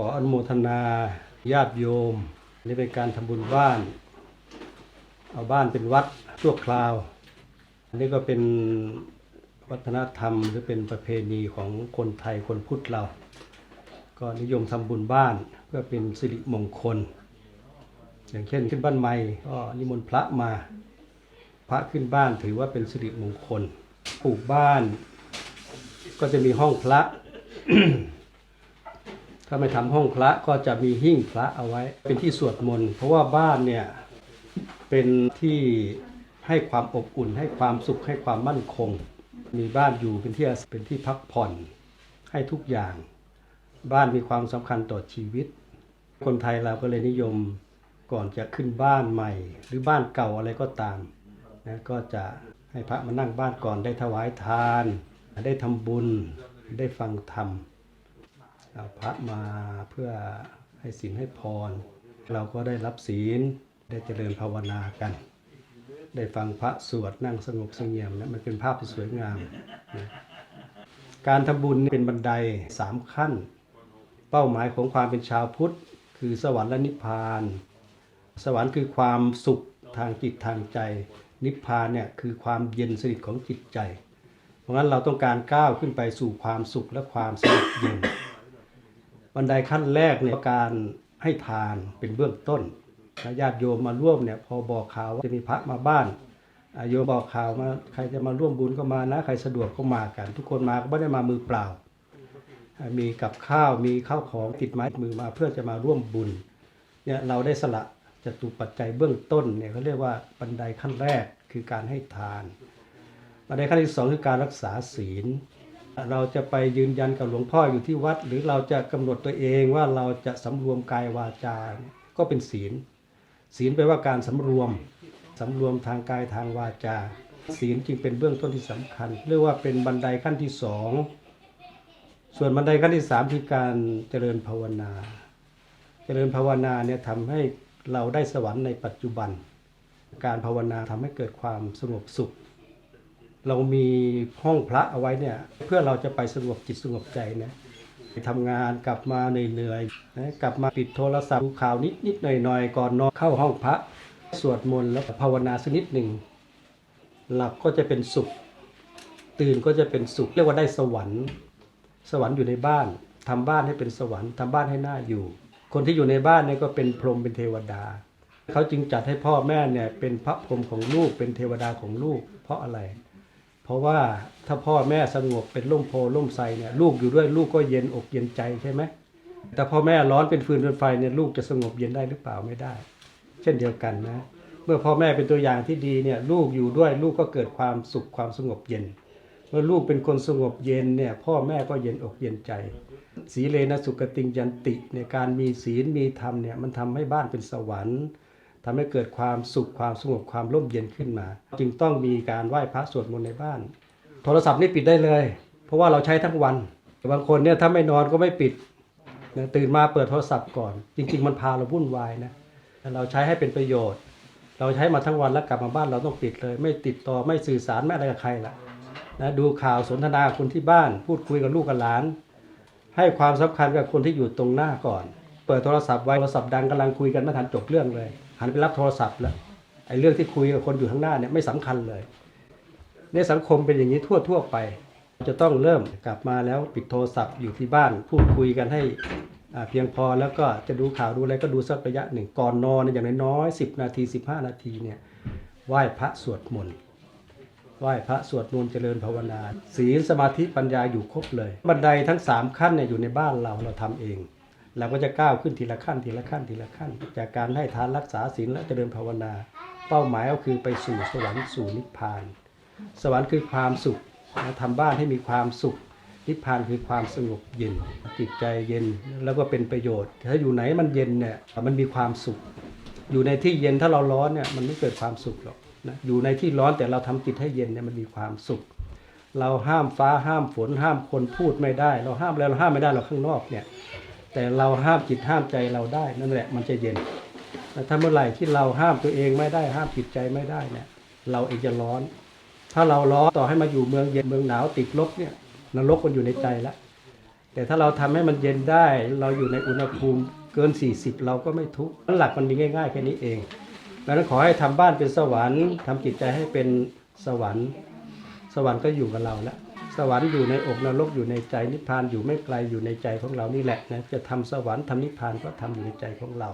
ออนุโมทนาญาติโยม นี่เป็นการทำบุญบ้าน เอาบ้านเป็นวัดชั่วคราว อันนี้ก็เป็นวัฒนธรรมหรือเป็นประเพณีของคนไทยคนพุทธเรา ก็นิยมทำบุญบ้านเพื่อเป็นสิริมงคล อย่างเช่นขึ้นบ้านใหม่ก็นิมนต์พระมา พระขึ้นบ้านถือว่าเป็นสิริมงคลปลูกบ้าน ก็จะมีห้องพระ ถ้าไม่ทำห้องพระก็จะมีหิ้งพระเอาไว้ เป็นที่สวดมนต์เพราะว่าบ้านเนี่ยเป็นที่ให้ความอบอุ่น ให้ความสุขให้ความมั่นคง มีบ้านอยู่เป็นที่เป็นที่พักผ่อนให้ทุกอย่าง บ้านมีความสำคัญต่อชีวิต คนไทยเราก็เลยนิยมก่อนจะขึ้นบ้านใหม่ หรือบ้านเก่าอะไรก็ตามนะก็จะให้พระมานั่งบ้านก่อนได้ถวายทาน ได้ทำบุญได้ฟังธรรม พระมาเพื่อให้ศีลให้พร เราก็ได้รับศีลได้เจริญภาวนากัน ได้ฟังพระสวดนั่งสงบสงี่ยมนะมันเป็นภาพที่สวยงามนะการทำบุญเป็นบันไดสามขั้น เป้าหมายของความเป็นชาวพุทธ คือสวรรค์และนิพพาน สวรรค์คือความสุขทางจิตทางใจ นิพพานเนี่ยคือความเย็นสนิทของจิตใจ เพราะงั้นเราต้องการก้าวขึ้นไปสู่ความสุขและความสงบเย็น บันไดขั้นแรกเนี่ยการให้ทานเป็นเบื้องต้นถ้าญาติโยมมาร่วมเนี่ยพอบอกข่าวว่าจะมีพระมาบ้านโยมบอกข่าวมาใครจะมาร่วมบุญก็มานะ ใครสะดวกก็มากัน ทุกคนมาก็ไม่ได้มามือเปล่า มีกับข้าวมีข้าวของติดไม้ติดมือมาเพื่อจะมาร่วมบุญเนี่ยเราได้สละจตุปัจจัยเบื้องต้นเนี่ยเขาเรียกว่าบันไดขั้นแรกคือการให้ทานบันไดขั้นที่สองคือการรักษาศีล เราจะไปยืนยันกับหลวงพ่ออยู่ที่วัด หรือเราจะกำหนดตัวเองว่าเราจะสำรวมกายวาจา ก็เป็นศีล ศีลแปลว่าการสำรวมสำรวมทางกายทางวาจา ศีลจึงเป็นเบื้องต้นที่สำคัญ เรียกว่าเป็นบันไดขั้นที่สองส่วนบันไดขั้นที่สามคือการเจริญภาวนา เจริญภาวนาเนี่ยทำให้เราได้สวรรค์ในปัจจุบัน การภาวนาทำให้เกิดความสงบสุข เรามีห้องพระเอาไว้เนี่ย เพื่อเราจะไปสงบจิตสงบใจนะไปทำงานกลับมาเหนื่อยๆนะกลับมาปิดโทรศัพท์ดูข่าวนิดนิดๆหน่อยหน่อยๆก่อนนอนเข้าห้องพระ สวดมนต์แล้วภาวนาสักนิดหนึ่งหลับก็จะเป็นสุข ตื่นก็จะเป็นสุข เรียกว่าได้สวรรค์ สวรรค์อยู่ในบ้านทำบ้านให้เป็นสวรรค์ทำบ้านให้น่าอยู่ คนที่อยู่ในบ้านเนี่ยก็เป็นพรหมเป็นเทวดาเขาจึงจัดให้พ่อแม่เนี่ยเป็นพระพรหมของลูกเป็นเทวดาของลูก เพราะอะไร ราะว่าถ้าพ่อแม่สงบเป็นร่มโพล่มไทรเนี่ยลูกอยู่ด้วยลูกก็เย็นอกเย็นใจใช่ไหมแต่พ่อแม่ร้อนเป็นฟืนเป็นไฟเนี่ยลูกจะสงบเย็นได้หรือเปล่าไม่ได้ เช่นเดียวกันนะ เมื่อพ่อแม่เป็นตัวอย่างที่ดีเนี่ยลูกอยู่ด้วยลูกก็เกิดความสุขความสงบเย็น เมื่อลูกเป็นคนสงบเย็นเนี่ยพ่อแม่ก็เย็นอกเย็นใจ สีเลนะสุกติงยันติเนี่ยการมีศีลมีธรรมเนี่ยมันทำให้บ้านเป็นสวรรค์ ทำให้เกิดความสุขความสงบความร่มเย็นขึ้นมา จึงต้องมีการไหว้พระสวดมนต์ในบ้าน โทรศัพท์นี่ปิดได้เลย เพราะว่าเราใช้ทั้งวันบางคนเนี่ยถ้าไม่นอนก็ไม่ปิดตื่นมาเปิดโทรศัพท์ก่อน จริง ๆ มันพาเราวุ่นวายนะแต่เราใช้ให้เป็นประโยชน์ เราใช้มาทั้งวันแล้วกลับมาบ้านเราต้องปิดเลย ไม่ติดต่อไม่สื่อสารไม่อะไรกับใครละนะดูข่าวสนทนาคนที่บ้าน พูดคุยกับลูกกับหลาน ให้ความสำคัญกับคนที่อยู่ตรงหน้าก่อน เปิดโทรศัพท์ไว้โทรศัพท์ดังกำลังคุยกันไม่ทันจบเรื่องเลย หันไปรับโทรศัพท์แล้วไอ้เรื่องที่คุยกับคนอยู่ข้างหน้าเนี่ยไม่สำคัญเลยในสังคมเป็นอย่างนี้ทั่วทั่วไป จะต้องเริ่มกลับมาแล้วปิดโทรศัพท์อยู่ที่บ้านพูดคุยกันให้เพียงพอแล้วก็จะดูข่าวดูอะไรก็ดูสักระยะหนึ่งก่อนนอนอย่างน้อยสิบนาที15นาทีเนี่ยไหว้พระสวดมนต์ไหว้พระสวดมนต์เจริญภาวนาศีลสมาธิปัญญาอยู่ครบเลย บันไดทั้ง 3 ขั้นเนี่ยอยู่ในบ้านเราเราทำเอง เราก็จะก้าวขึ้นทีละขั้นทีละขั้นทีละขั้น จากการให้ทานรักษาศีลและเจริญภาวนา เป้าหมายก็คือไปสู่สวรรค์สู่นิพพาน สวรรค์คือความสุขนะทำบ้านให้มีความสุข นิพพานคือความสงบเย็น จิตใจเย็นแล้วก็เป็นประโยชน์ ถ้าอยู่ไหนมันเย็นเนี่ยมันมีความสุข อยู่ในที่เย็นถ้าเราร้อนเนี่ยมันไม่เกิดความสุขหรอกนะอยู่ในที่ร้อนแต่เราทำจิตให้เย็นเนี่ยมันมีความสุข เราห้ามฟ้าห้ามฝนห้ามคนพูดไม่ได้ เราห้ามอะไรเราห้ามไม่ได้เราข้างนอกเนี่ย แต่เราห้ามจิตห้ามใจเราได้นั่นแหละมันจะเย็นแต่ถ้าเมื่อไหร่ที่เราห้ามตัวเองไม่ได้ห้ามจิตใจไม่ได้เนี่ย เราเองจะร้อน ถ้าเราร้อนต่อให้มาอยู่เมืองเย็นเมืองหนาวติดลบเนี่ยนรกมันอยู่ในใจแล้วแต่ถ้าเราทำให้มันเย็นได้เราอยู่ในอุณหภูมิเกิน 40 เราก็ไม่ทุกข์หลักมันมีง่ายๆแค่นี้เองดังนั้นขอให้ทำบ้านเป็นสวรรค์ทำจิตใจให้เป็นสวรรค์ สวรรค์ก็อยู่กับเราแล้ว วรรค์อยู่ในอกนรกอยู่ในใจนิพพานอยู่ไม่ไกลอยู่ในใจของเรานี่แหละนะจะทำสวรรค์ทำนิพพานก็ทำอยู่ในใจของเรา